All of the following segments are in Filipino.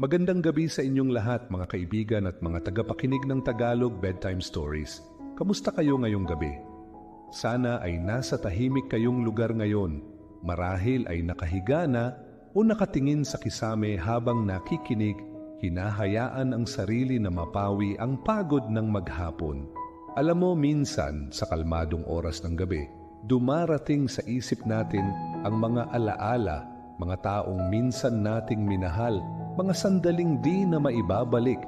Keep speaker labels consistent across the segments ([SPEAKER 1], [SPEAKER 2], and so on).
[SPEAKER 1] Magandang gabi sa inyong lahat mga kaibigan at mga tagapakinig ng Tagalog Bedtime Stories. Kamusta kayo ngayong gabi? Sana ay nasa tahimik kayong lugar ngayon. Marahil ay nakahiga na o nakatingin sa kisame habang nakikinig, hinahayaan ang sarili na mapawi ang pagod ng maghapon. Alam mo minsan sa kalmadong oras ng gabi, dumarating sa isip natin ang mga alaala, mga taong minsan nating minahal, mga sandaling di na maibabalik.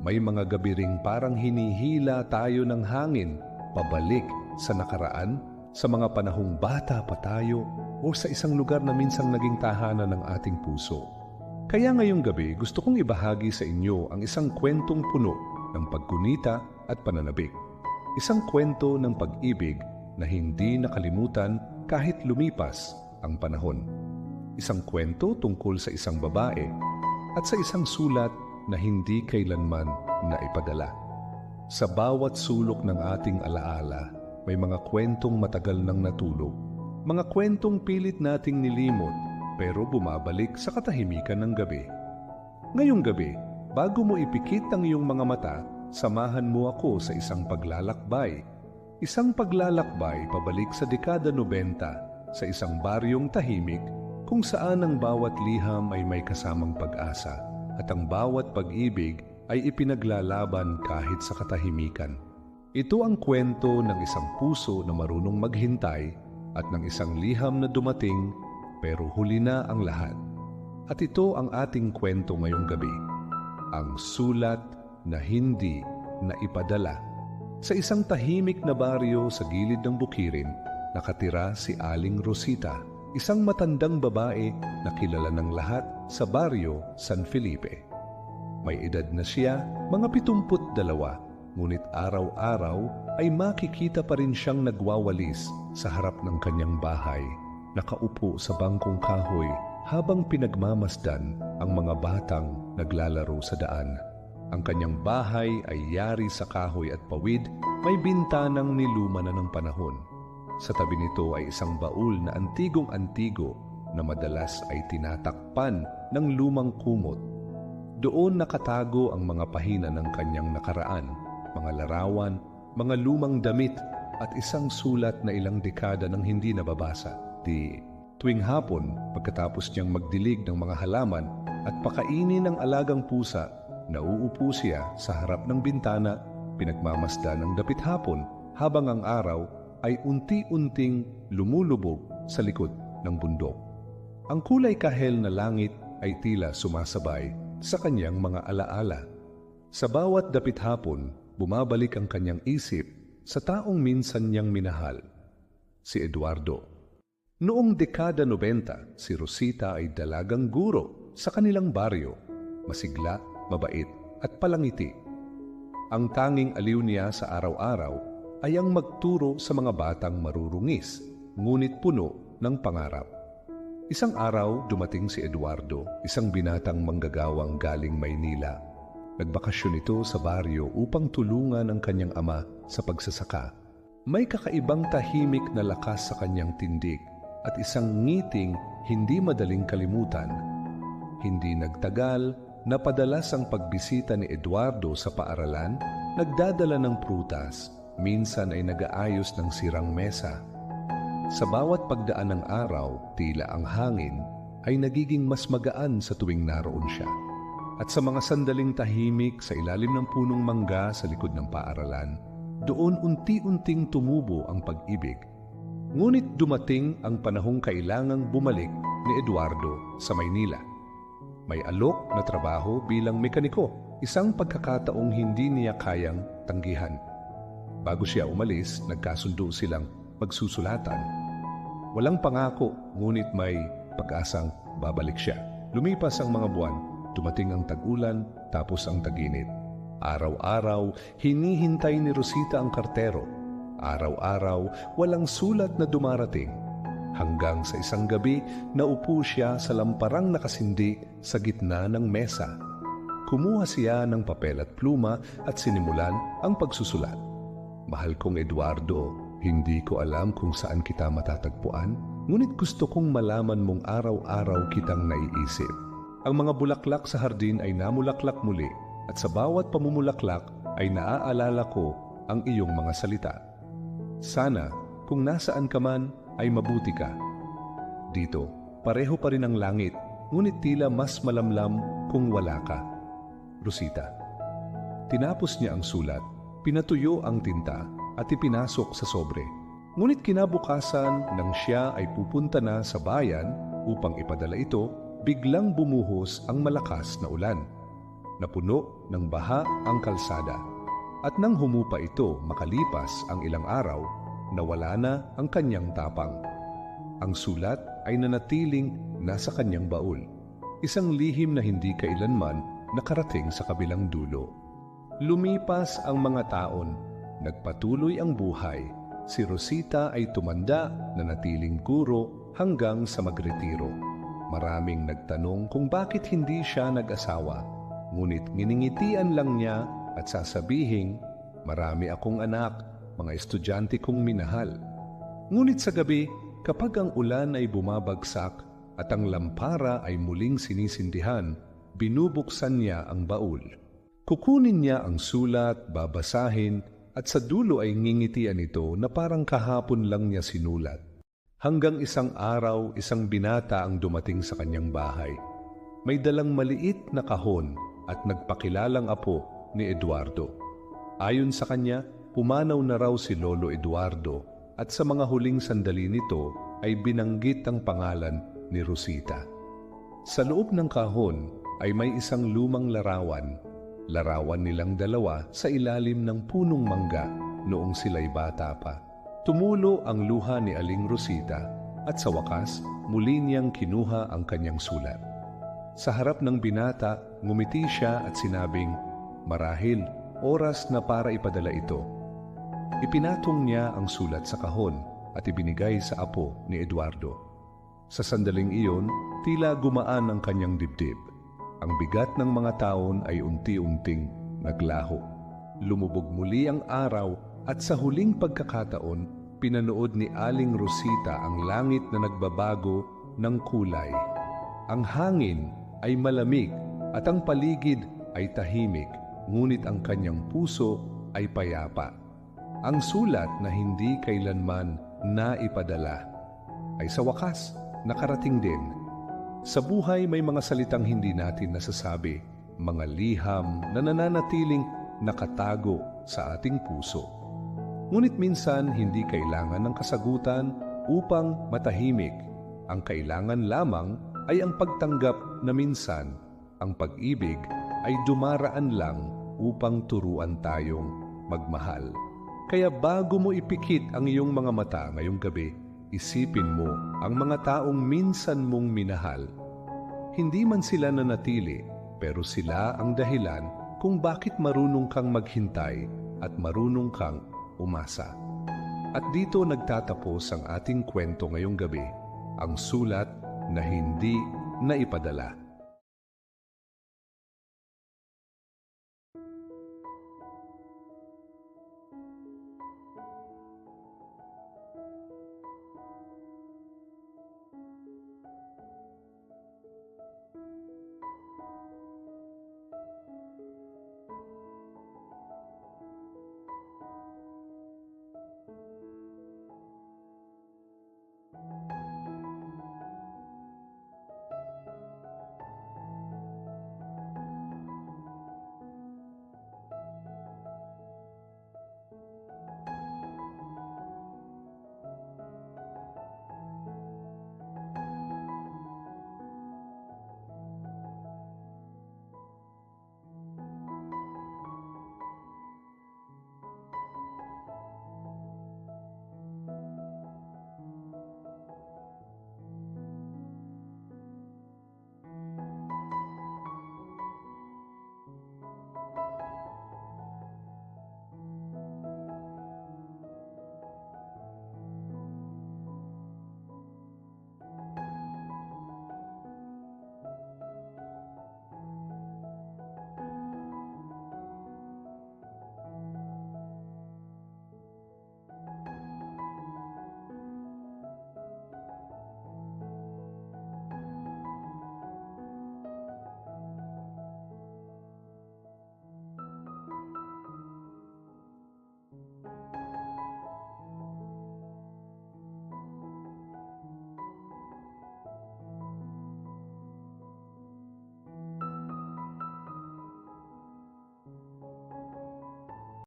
[SPEAKER 1] May mga gabi ring parang hinihila tayo ng hangin, pabalik sa nakaraan, sa mga panahong bata pa tayo o sa isang lugar na minsang naging tahanan ng ating puso. Kaya ngayong gabi gusto kong ibahagi sa inyo ang isang kwentong puno ng pagkunita at pananabik. Isang kwento ng pag-ibig na hindi nakalimutan kahit lumipas ang panahon. Isang kwento tungkol sa isang babae at sa isang sulat na hindi kailanman naipadala. Sa bawat sulok ng ating alaala, may mga kwentong matagal nang natulog. Mga kwentong pilit nating nilimot pero bumabalik sa katahimikan ng gabi. Ngayong gabi, bago mo ipikit ang iyong mga mata, samahan mo ako sa isang paglalakbay. Isang paglalakbay pabalik sa dekada 90 sa isang baryong tahimik kung saan ang bawat liham ay may kasamang pag-asa at ang bawat pag-ibig ay ipinaglalaban kahit sa katahimikan. Ito ang kwento ng isang puso na marunong maghintay at ng isang liham na dumating pero huli na ang lahat. At ito ang ating kwento ngayong gabi. Ang sulat na hindi na ipadala. Sa isang tahimik na baryo sa gilid ng bukirin, nakatira si Aling Rosita, isang matandang babae na kilala ng lahat sa baryo San Felipe. May edad na siya, mga pitumput dalawa, ngunit araw-araw ay makikita pa rin siyang nagwawalis sa harap ng kanyang bahay, nakaupo sa bangkong kahoy habang pinagmamasdan ang mga batang naglalaro sa daan. Ang kanyang bahay ay yari sa kahoy at pawid, may bintanang niluma na ng panahon. Sa tabi nito ay isang baul na antigong-antigo na madalas ay tinatakpan ng lumang kumot. Doon nakatago ang mga pahina ng kanyang nakaraan, mga larawan, mga lumang damit at isang sulat na ilang dekada nang hindi nababasa. Di tuwing hapon, pagkatapos niyang magdilig ng mga halaman at pakainin ng alagang pusa, nauupo siya sa harap ng bintana, pinagmamasdan ng dapit hapon habang ang araw ay unti-unting lumulubog sa likod ng bundok. Ang kulay kahel na langit ay tila sumasabay sa kanyang mga alaala. Sa bawat dapit hapon, bumabalik ang kanyang isip sa taong minsan niyang minahal, si Eduardo. Noong dekada 90, si Rosita ay dalagang guro sa kanilang baryo, masigla, mabait at palangiti. Ang tanging aliw niya sa araw-araw ay ang magturo sa mga batang marurungis, ngunit puno ng pangarap. Isang araw, dumating si Eduardo, isang binatang manggagawang galing Maynila. Nagbakasyon ito sa baryo upang tulungan ang kanyang ama sa pagsasaka. May kakaibang tahimik na lakas sa kanyang tindig at isang ngiting hindi madaling kalimutan. Hindi nagtagal, napadalas ang pagbisita ni Eduardo sa paaralan, nagdadala ng prutas, minsan ay nagaayos ng sirang mesa. Sa bawat pagdaan ng araw, tila ang hangin ay nagiging mas magaan sa tuwing naroon siya. At sa mga sandaling tahimik sa ilalim ng punong mangga sa likod ng paaralan, doon unti-unting tumubo ang pag-ibig. Ngunit dumating ang panahong kailangang bumalik ni Eduardo sa Maynila. May alok na trabaho bilang mekaniko, isang pagkakataong hindi niya kayang tanggihan. Bago siya umalis, nagkasundo silang magsusulatan. Walang pangako, ngunit may pag-asang babalik siya. Lumipas ang mga buwan, dumating ang tag-ulan, tapos ang taginit. Araw-araw, hinihintay ni Rosita ang kartero. Araw-araw, walang sulat na dumarating. Hanggang sa isang gabi, naupo siya sa lamparang nakasindi sa gitna ng mesa. Kumuha siya ng papel at pluma at sinimulan ang pagsusulat. Mahal kong Eduardo, hindi ko alam kung saan kita matatagpuan, ngunit gusto kong malaman mong araw-araw kitang naiisip. Ang mga bulaklak sa hardin ay namulaklak muli at sa bawat pamumulaklak ay naaalala ko ang iyong mga salita. Sana kung nasaan ka man ay mabuti ka. Dito, pareho pa rin ang langit, ngunit tila mas malamlam kung wala ka. Rosita. Tinapos niya ang sulat, pinatuyo ang tinta at ipinasok sa sobre. Ngunit kinabukasan nang siya ay pupunta na sa bayan upang ipadala ito, biglang bumuhos ang malakas na ulan. Napuno ng baha ang kalsada. At nang humupa ito makalipas ang ilang araw, nawala na ang kanyang tapang. Ang sulat ay nanatiling nasa kanyang baul. Isang lihim na hindi kailanman nakarating sa kabilang dulo. Lumipas ang mga taon, nagpatuloy ang buhay. Si Rosita ay tumanda na natiling guro hanggang sa magretiro. Maraming nagtanong kung bakit hindi siya nag-asawa. Ngunit nginingitian lang niya at sasabihing, marami akong anak, mga estudyante kong minahal. Ngunit sa gabi, kapag ang ulan ay bumabagsak at ang lampara ay muling sinisindihan, binubuksan niya ang baul. Kukunin niya ang sulat, babasahin, at sa dulo ay ngingitian ito na parang kahapon lang niya sinulat. Hanggang isang araw, isang binata ang dumating sa kanyang bahay. May dalang maliit na kahon at nagpakilalang apo ni Eduardo. Ayon sa kanya, pumanaw na raw si Lolo Eduardo at sa mga huling sandali nito ay binanggit ang pangalan ni Rosita. Sa loob ng kahon ay may isang lumang larawan Larawan nilang dalawa sa ilalim ng punong mangga noong sila'y bata pa. Tumulo ang luha ni Aling Rosita at sa wakas muli niyang kinuha ang kanyang sulat. Sa harap ng binata, ngumiti siya at sinabing, Marahil, oras na para ipadala ito. Ipinatong niya ang sulat sa kahon at ibinigay sa apo ni Eduardo. Sa sandaling iyon, tila gumaan ang kanyang dibdib ang bigat ng mga taon ay unti-unting naglaho. Lumubog muli ang araw at sa huling pagkakataon, pinanood ni Aling Rosita ang langit na nagbabago ng kulay. Ang hangin ay malamig at ang paligid ay tahimik, ngunit ang kanyang puso ay payapa. Ang sulat na hindi kailanman naipadala ay sa wakas nakarating din sa buhay may mga salitang hindi natin nasasabi, mga liham na nananatiling nakatago sa ating puso. Ngunit minsan hindi kailangan ng kasagutan upang matahimik. Ang kailangan lamang ay ang pagtanggap na minsan ang pag-ibig ay dumaraan lang upang turuan tayong magmahal. Kaya bago mo ipikit ang iyong mga mata ngayong gabi, isipin mo ang mga taong minsan mong minahal. Hindi man sila nanatili, pero sila ang dahilan kung bakit marunong kang maghintay at marunong kang umasa. At dito nagtatapos ang ating kwento ngayong gabi, ang sulat na hindi naipadala.